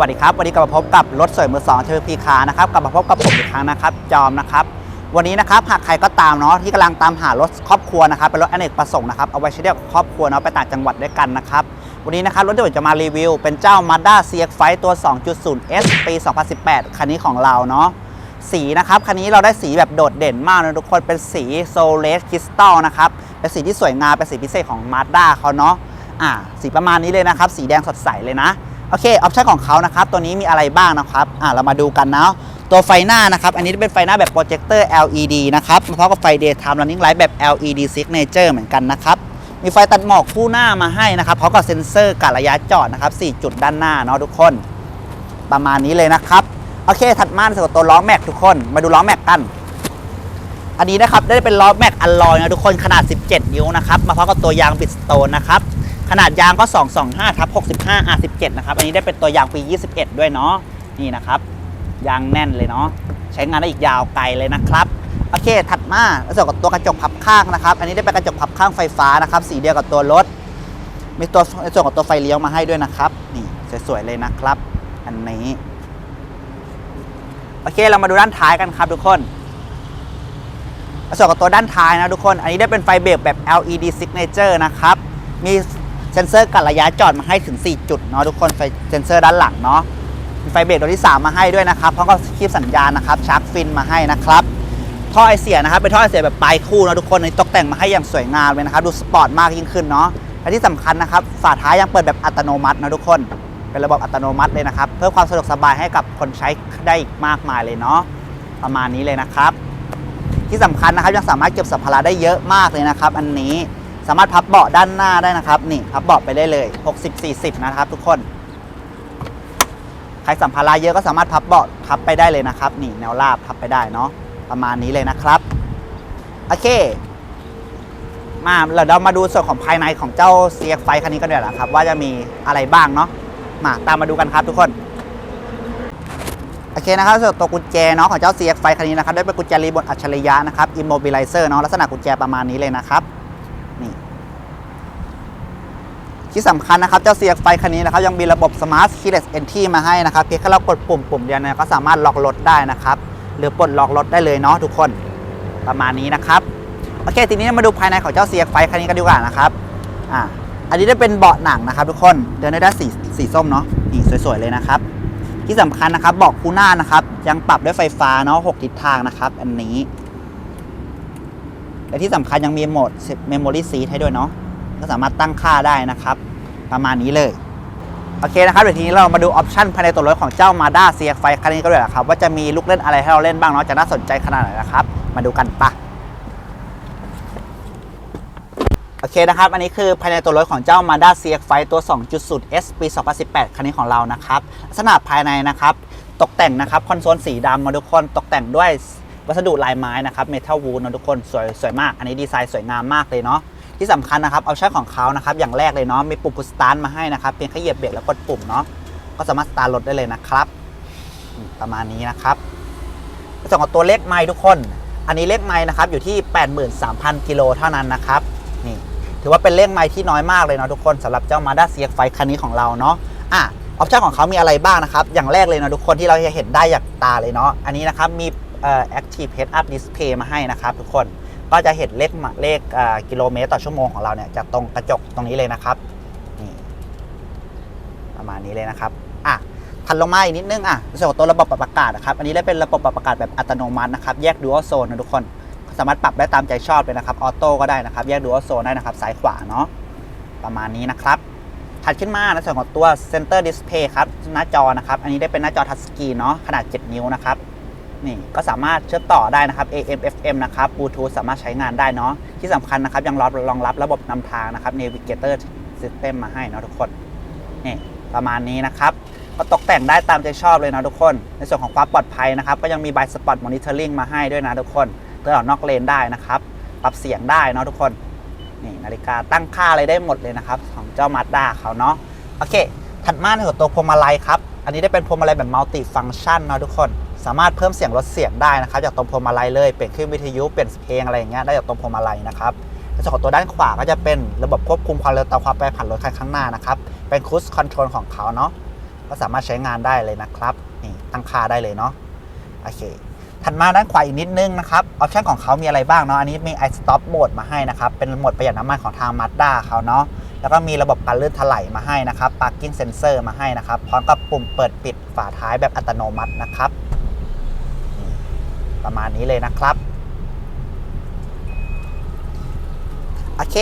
สวัสดีครับวันนี้กลับมาพบกับรถสวยมือสองเทอร์พีคาร์นะครับกลับมาพบกับผมอีกครั้งนะครับ จอมนะครับ วันนี้นะครับหากใครก็ตามเนาะที่กำลังตามหารถครอบครัวนะครับเป็นรถอเนกประสงค์นะครับเอาไว้ใช้เรียกครอบครัวเนาะไปต่างจังหวัดด้วยกันนะครับวันนี้นะครับรถที่ผมจะมารีวิว เป็นเจ้า Mazda CX-5 ตัว 2.0S ปี 2018 คันนี้ของเราเนาะสีนะครับคันนี้เราได้สีแบบโดดเด่นมากนะทุกคนเป็นสีโซเลสคริสตัลนะครับเป็นสีที่สวยงามเป็นสีพิเศษของ Mazda เขาเนาะอ่าสีประมาณนี้เลยนะครับสีแดงสดใสเลยนะ โอเคออปชั่นของเขานะครับ ตัวนี้มีอะไรบ้างนะครับอ่าเรามาดูกันนะตัวไฟหน้านะครับ อันนี้เป็นไฟหน้าแบบโปรเจคเตอร์ LED นะครับมาพร้อมกับไฟ daytime running light แบบ LED signature เหมือนกันนะครับ มีไฟตัดหมอกคู่หน้ามาให้นะครับพร้อมกับเซ็นเซอร์กะระยะจอดนะครับ 4 จุดด้านหน้าเนาะทุกคน ประมาณนี้เลยนะครับ โอเค ถัดมาสำหรับตัวล้อแม็กทุกคน มาดูล้อแม็กกัน อันนี้นะครับได้เป็นล้อแม็กอลลอยนะทุกคนขนาด 17 นิ้วนะครับ มาพร้อมกับตัวยางบิดสโตนนะครับ ขนาดยางก็ 225ทับ65 R17 นะครับ อันนี้ได้เป็นตัวยางปี 21 ด้วยเนาะ นี่นะครับ ยางแน่นเลยเนาะ ใช้งานได้อีกยาวไกลเลยนะครับ โอเค ถัดมาแล้วส่วนกับตัวกระจกพับข้างนะครับ อันนี้ได้เป็นกระจกพับข้างไฟฟ้านะครับ สีเดียวกับตัวรถ มีตัวในส่วนของตัวไฟเลี้ยวมาให้ด้วยนะครับ นี่สวยๆเลยนะครับ อันนี้ โอเค เรามาดูด้านท้ายกันครับทุกคนส่วนกับตัวด้านท้ายนะทุกคน อันนี้ได้เป็นไฟเบรกแบบ LED signature นะครับ มี เซ็นเซอร์กัดระยะจอดมาให้ถึง 4 จุดเนาะทุกคนไฟเซ็นเซอร์ด้านหลังเนาะมีไฟเบรกตัวที่ 3 มาให้ด้วยนะครับพร้อมกับคลิปสัญญาณนะครับชาร์จฟินมาให้นะครับท่อไอเสียนะครับเป็นท่อไอเสียแบบปลายคู่นะทุกคนในตกแต่งมาให้อย่างสวยงามเลยนะครับดูสปอร์ตมากยิ่งขึ้นเนาะและที่สำคัญนะครับฝาท้ายยังเปิดแบบอัตโนมัตินะทุกคน เป็นระบบอัตโนมัติเลยนะครับ เพิ่มความสะดวกสบายให้กับคนใช้ได้อีกมากมายเลยเนาะประมาณนี้เลยนะครับ ที่สำคัญนะครับยังสามารถเก็บสัมภาระได้เยอะมากเลยนะครับ อันนี้ สามารถพับเบาะด้านหน้าได้นะครับ นี่พับเบาะไปได้เลย 60-40 นะครับ ทุกคน ใครสัมภาระเยอะก็สามารถพับเบาะพับไปได้เลยนะครับ นี่แนวราบพับไปได้เนาะประมาณนี้เลยนะครับ โอเค มาเราเรามาดูส่วนของภายในของเจ้า CX ไฟคันนี้กันดีกว่าครับ ว่าจะมีอะไรบ้างเนาะมาตามมาดูกันครับทุกคนโอเคนะครับสำหรับตัวกุญแจเนาะของเจ้า CX ไฟคันนี้นะครับได้เป็นกุญแจรีโมทอัจฉริยะนะครับ Immobilizer เนาะลักษณะกุญแจประมาณนี้เลยนะครับนี่ ที่สำคัญนะครับเจ้า CX ไฟคันนี้นะครับยังมีระบบ Smart Keyless Entry มาให้นะครับเพียงแค่เรากดปุ่มปุ่มเดียวเนี่ยก็สามารถล็อกรถได้นะครับ หรือปลดล็อกรถได้เลยเนาะทุกคนประมาณนี้นะครับโอเค ทีนี้มาดูภายในของเจ้า CX ไฟคันนี้กันดีกว่านะครับอ่าอันนี้ได้เป็นเบาะหนังนะครับ ทุกคนเดินได้ด้านสีสีส้มเนาะนี่สวยๆเลยนะครับ ที่สำคัญนะครับเบอกคู่หน้านะครับ ยังปรับด้วยไฟฟ้าเนาะ6ทิศทางนะครับ อันนี้และที่สำคัญยังมีโหมด Memory Seat ให้ด้วยเนาะ ก็สามารถตั้งค่าได้นะครับ ประมาณนี้เลย โอเคนะครับเดี๋ยวทีนี้เรามาดูออปชันภายในตัวรถของเจ้า Mazda CX-5 คันนี้ก็ด้วยนะครับ ว่าจะมีลูกเล่นอะไรให้เราเล่นบ้างเนาะจะน่าสนใจขนาดไหนนะครับ มาดูกันปะโอเคนะครับ อันนี้คือภายในตัวรถของเจ้า Mazda CX-5 ตัว 2.0S ปี 2018 คันนี้ของเรานะครับ ลักษณะภายในนะครับ ตกแต่งนะครับ คอนโซลสีดำมาทุกคน ตกแต่งด้วยวัสดุลายไม้นะครับ เมทัลวูดนะทุกคน สวยสวยมาก อันนี้ดีไซน์สวยงามมากเลยเนาะ ที่สำคัญนะครับเอาใช้ของเขานะครับอย่างแรกเลยเนาะมีปุ่มพุชสตาร์ทมาให้นะครับเพียงแค่เหยียบเบรกแล้วกดปุ่มเนาะก็สามารถสตาร์ทรถได้เลยนะครับ ประมาณนี้นะครับส่วนของตัวเลขไม้ทุกคน อันนี้เลขไม้นะครับอยู่ที่ 83,000 กิโลเท่านั้นนะครับนี่ถือว่าเป็นเลขไม้ที่น้อยมากเลยเนาะทุกคนสำหรับเจ้า Mazda CX-5 คันนี้ของเราเนาะอะออปชั่นของเขามีอะไรบ้างนะครับ อย่างแรกเลยนะทุกคนที่เราจะเห็นได้จากตาเลยเนาะ อันนี้นะครับ มีเอ่อ active head up display มาให้นะครับทุกคน ก็จะเห็นเลขเลขกิโลเมตรต่อชั่วโมงของเราเนี่ยจากตรงกระจกตรงนี้เลยนะครับนี่ประมาณนี้เลยนะครับอะถัดลงมาอีกนิดนึงอะส่วนของตัวระบบปรับอากาศนะครับอันนี้ได้เป็นระบบปรับอากาศแบบอัตโนมัตินะครับแยก dual zone นะทุกคนสามารถปรับได้ตามใจชอบเลยนะครับออโต้ก็ได้นะครับ แยก dual zone ได้นะครับซ้ายขวาเนาะประมาณนี้นะครับถัดขึ้นมาในส่วนของตัว Center Display ครับหน้าจอนะครับ อันนี้ได้เป็นหน้าจอทัชสกรีนเนาะขนาด 7 นิ้วนะครับ นี่ก็สามารถเชื่อมต่อได้นะครับ AM FM นะครับ Bluetooth สามารถใช้งานได้เนาะที่สำคัญนะครับ ยังรองรองรับระบบนำทางนะครับ Navigator System มาให้เนาะทุกคนนี่ประมาณนี้นะครับก็ตกแต่งได้ตามใจชอบเลยนะทุกคน ในส่วนของความปลอดภัยนะครับ ก็ยังมี Blind Spot Monitoring มาให้ด้วยนะทุกคนเตือนออกนอกเลนได้นะครับ ปรับเสียงได้เนาะทุกคนนี่นาฬิกาตั้งค่าอะไรได้หมดเลยนะครับ ของเจ้ามาด้าเขาเนาะโอเค ถัดมาในส่วนตัวพวงมาลัยครับ อันนี้ได้เป็นพวงมาลัยแบบมัลติฟัง c t ชันเนาะทุกคน สามารถเพิ่มเสียงลดเสียงได้นะครับจากตรงพวงมาลัยเลยเปลี่ยนขึ้นวิทยุเปลี่ยนเพลงอะไรอย่างเงี้ยได้จากตรงพวงมาลัยนะครับในส่วนของตัวด้านขวาก็จะเป็นระบบควบคุมความเร็วตามความแปรผันรถคันข้างหน้านะครับเป็นค i ู e คอนโทรลของเขาเนาะก็สามารถใช้งานได้เลยนะครับนี่ตั้งค่าได้เลยเนาะโอเคถัดมาด้านขวาอีกนิดนึงนะครับออปชันของเขามีอะไรบ้างเนาะอันนี้มี i stop mode มาให้นะครับเป็นโหมดประหยัดน้ำมันของทาง Mazda เขาเนาะแล้วก็มีระบบการลื่นถลายมาให้นะครับ parking sensor มาให้นะครับพร้อมกับปุ่มเปิดปิดฝาท้ายแบบอัตโนมัตินะครับ ประมาณนี้เลยนะครับโอเค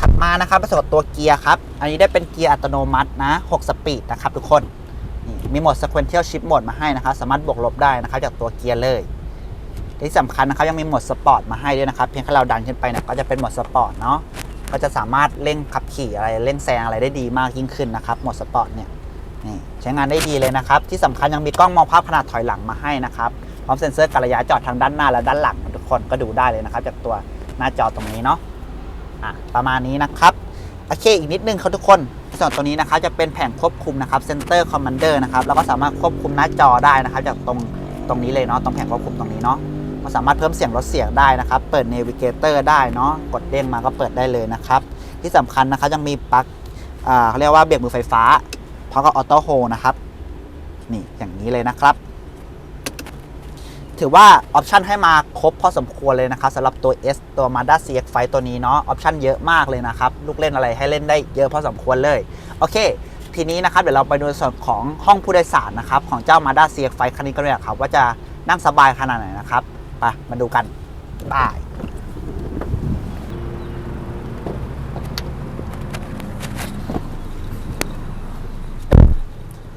ถัดมานะครับเป็นส่วนของตัวเกียร์ครับ อันนี้ได้เป็นเกียร์อัตโนมัตินะ6สปีดนะครับทุกคนมีโหมด sequential shift mode มาให้นะครับ สามารถบวกลบได้นะครับ จากตัวเกียร์เลยที่สำคัญนะครับยังมีโหมดสปอร์ตมาให้ด้วยนะครับ เพียงแค่เราดันขึ้นไปเนี่ยก็จะเป็นโหมดสปอร์ตเนาะก็จะสามารถเร่งขับขี่อะไรเร่งแซงอะไรได้ดีมากยิ่งขึ้นนะครับโหมดสปอร์ตเนี่ยนี่ใช้งานได้ดีเลยนะครับ ที่สำคัญยังมีกล้องมองภาพขนาดถอยหลังมาให้นะครับ พร้อมเซ็นเซอร์การระยะจอดทางด้านหน้าและด้านหลังทุกคนก็ดูได้เลยนะครับ จากตัวหน้าจอตรงนี้เนาะอะประมาณนี้นะครับโอเคอีกนิดนึงครับทุกคนส่วนตัวนี้นะครับจะเป็นแผงควบคุมนะครับ Center Commander นะครับแล้วก็สามารถควบคุมหน้าจอได้นะครับ จากตรงตรงนี้เลยเนาะตรงแผงควบคุมตรงนี้เนาะก็สามารถเพิ่มเสียงลดเสียงได้นะครับ เปิด Navigator ได้เนาะกดเด้งมาก็เปิดได้เลยนะครับ ที่สำคัญนะครับยังมีปลั๊กเขาเรียกว่าเบรกมือไฟฟ้าพร้อมกับออโต้โฮนะครับ นี่อย่างนี้เลยนะครับ ถือว่าออปชันให้มาครบพอสมควรเลยนะครับสำหรับตัว S ตัว Mazda CX-5 ตัวนี้เนาะออปชันเยอะมากเลยนะครับ ลูกเล่นอะไรให้เล่นได้เยอะพอสมควรเลย โอเค ทีนี้นะครับเดี๋ยวเราไปดูส่วนของห้องผู้โดยสารนะครับของเจ้า Mazda CX-5 คันนี้กันเลยครับว่าจะนั่งสบายขนาดไหนนะครับไปมาดูกันบาย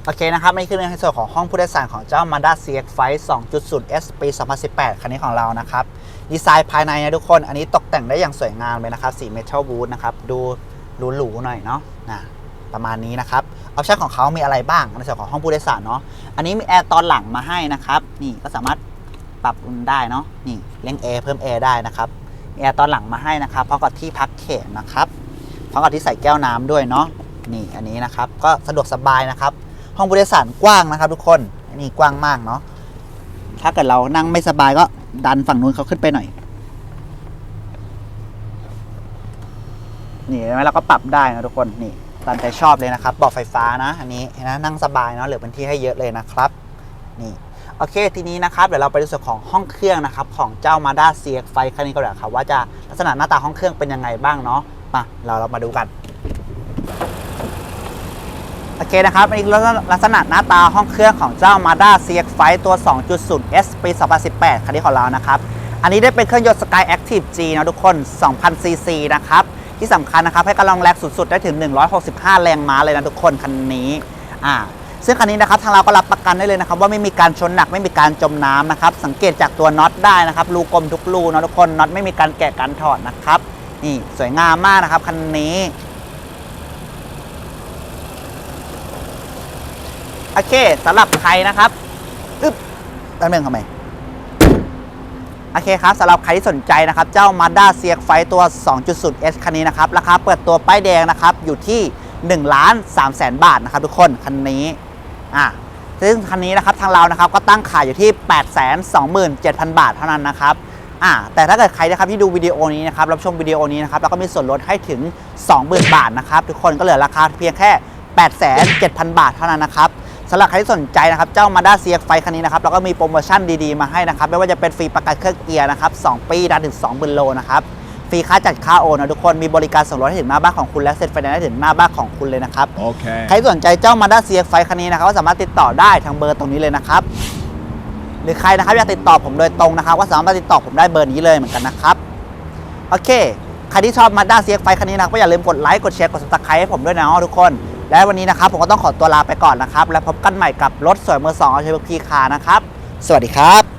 โอเคนะครับนี่คือในส่วนของห้องผู้โดยสารของเจ้า Mazda CX-5 2.0 S ปี 2018 คันนี้ของเรานะครับ ดีไซน์ภายในนะทุกคน อันนี้ตกแต่งได้อย่างสวยงามเลยนะครับ สีเมทัลบูทนะครับ ดูหรูๆหน่อยเนาะนะประมาณนี้นะครับ ออปชั่นของเขามีอะไรบ้างในส่วนของห้องผู้โดยสารเนาะ อันนี้มีแอร์ตอนหลังมาให้นะครับ นี่ก็สามารถปรับอุ่นได้เนาะ นี่เร่งแอร์เพิ่มแอร์ได้นะครับ มีแอร์ตอนหลังมาให้นะครับพร้อมกับที่พักเขนนะครับพร้อมกับที่ใส่แก้วน้ำด้วยเนาะ นี่อันนี้นะครับ ก็สะดวกสบายนะครับ ห้องผู้โดยสารกว้างนะครับ ทุกคนอันนี่กว้างมากเนาะถ้าเกิดเรานั่งไม่สบายก็ดันฝั่งนู้นเขาขึ้นไปหน่อยนี่เห็นไหมเราก็ปรับได้นะทุกคนนี่ตามใจชอบเลยนะครับเบอกไฟฟ้านะ อันนี้เห็นไหมนั่งสบายเนาะเหลือพื้นที่ให้เยอะเลยนะครับนี่โอเคทีนี้นะครับเดี๋ยวเราไปดูส่วนของห้องเครื่องนะครับ ของเจ้า Mazda CX-5 คันนี้ก็ได้ครับว่าจะลักษณะหน้าตาห้องเครื่องเป็นยังไงบ้างเนาะมาเราเรามาดูกัน โอเคนะครับอันนี้ลักษณะหน้าตาห้องเครื่องของเจ้า Mazda CX-5 ตัว 2.0 S ปี 2018 คันนี้ของเรานะครับ อันนี้ได้เป็นเครื่องยนต์ Sky Active G นะทุกคน 2,000 cc นะครับ ที่สำคัญนะครับ ให้กำลังแรงสุด ๆ ได้ถึง 165 แรงม้าเลยนะทุกคนคันนี้อ่าซึ่งคันนี้นะครับทางเราก็รับประกันได้เลยนะครับ ว่าไม่มีการชนหนักไม่มีการจมน้ำนะครับ สังเกตจากตัวน็อตได้นะครับรูกลมทุกรูนะทุกคนน็อตไม่มีการแกะการถอดนะครับนี่สวยงามมากนะครับคันนี้ โอเคสำหรับใครนะครับอึ๊บแป๊บนึงทำไมโอเคครับสำหรับใครที่สนใจนะครับ เจ้า Mazda CX-5 ตัว 2.0 S คันนี้นะครับ ราคาเปิดตัวป้ายแดงนะครับ อยู่ที่ 1 ล้าน3แสนบาทนะครับทุกคนคันนี้อะซึ่งคันนี้นะครับทางเรานะครับก็ตั้งขายอยู่ที่ 8 2 7 0 0 0 บาทเท่านั้นนะครับอะแต่ถ้าเกิดใครนะครับที่ดูวิดีโอนี้นะครับรับชมวิดีโอนี้นะครับแล้วก็มีส่วนลดให้ถึง 20,000 บาทนะครับทุกคนก็เหลือราคาเพียงแค่ 8 7 0 0 0 บาทเท่านั้นนะครับ สำหรับใครที่สนใจนะครับ เจ้า Mazda CX-5 คันนี้นะครับเราก็มีโปรโมชั่นดีๆ มาให้นะครับ ไม่ว่าจะเป็นฟรีประกันเครื่องเกียร์นะครับ 2 ปีดันถึง2 0 0 0โลนะครับ ฟรีค่าจัดค่าโอนนะทุกคน มีบริการส่งรถให้ถึงหน้าบ้านของคุณ และเซ็นไฟแนนซ์ให้ถึงหน้าบ้านของคุณเลยนะครับ Okay. ใครสนใจเจ้า Mazda CX-5 คันนี้นะครับก็สามารถติดต่อได้ทางเบอร์ตรงนี้เลยนะครับ หรือใครนะครับอยากติดต่อผมโดยตรงนะครับ ก็สามารถติดต่อผมได้เบอร์นี้เลยเหมือนกันนะครับ โอเค ใครที่ชอบ Mazda CX-5 คันนี้นะครับก็อย่าลืมกดไลค์ กดแชร์ กด subscribe ให้ผมด้วยนะทุกคน และวันนี้นะครับผมก็ต้องขอตัวลาไปก่อนนะครับ และพบกันใหม่กับรถสวยมือสองเอาใช้บุกพีคานะครับ สวัสดีครับ